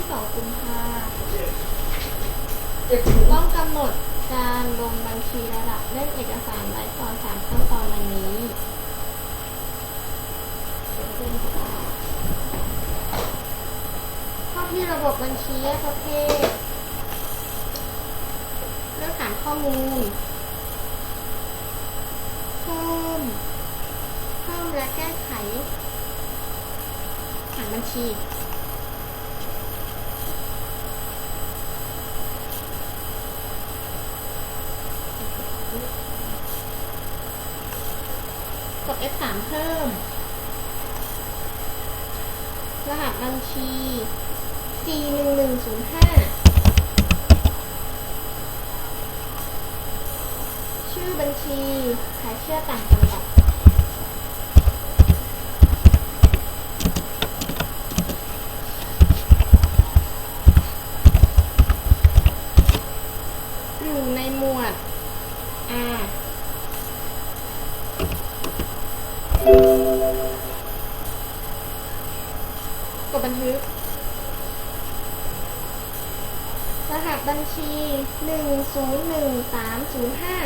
ที่สองกุมภาต้องกำหนดการลงบัญชีระดับเล่มเอกสารไร้ซ้อนสามขั้นตอนดังนี้ข้อที่ระบบบัญชีแยกประเภทเลือกฐานข้อมูลเพิ่มเพิ่มและแก้ไขฐานบัญชี กด F3 เพิ่ม รหัสบัญชี41105 ชื่อบัญชีขายเชื่อต่างจังหวัดอยู่ในหมวด R กดบันทึก รหัสบัญชีหนึ่งศูนย์หนึ่งสามศูนย์ห้า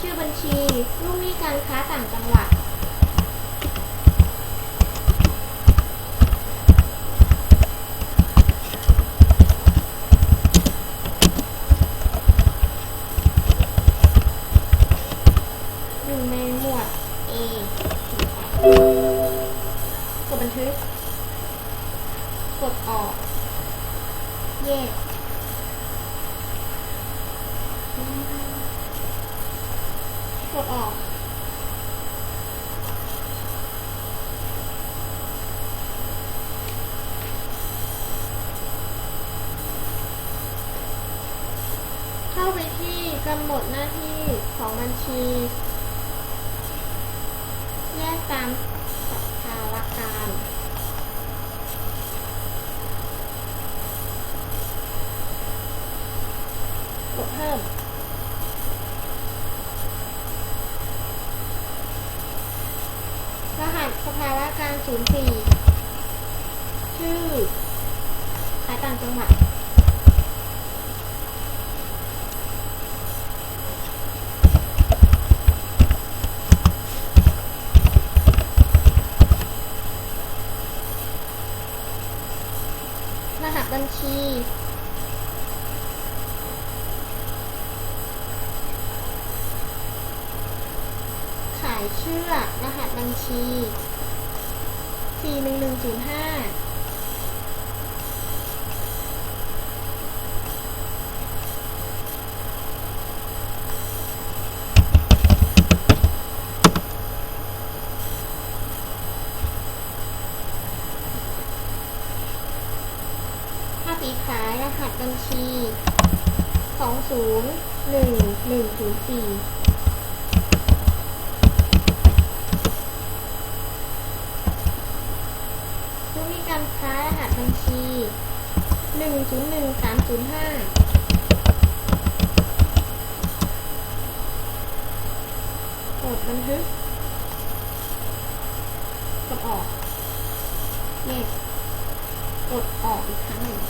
ชื่อบัญชีลูกหนี้การค้าต่างจังหวัด อยู่ในหมวด A กดบันทึก กดออก แยกกดออก เข้าไปที่กำหนดหน้าที่ของบัญชี แยกตามสภาวะการกดเพิ่มรหัสสภาวะการ 04 ชื่อขายต่างจังหวัด หัสบัญชี ขายเชือกรหัสบัญชี 41105 สีขายรหัสบัญชี 201104ผู้มีการค้ารหัสบัญชี 101305กดบันทึก กดออกเลขกดออกอีกครั้งหนึ่ง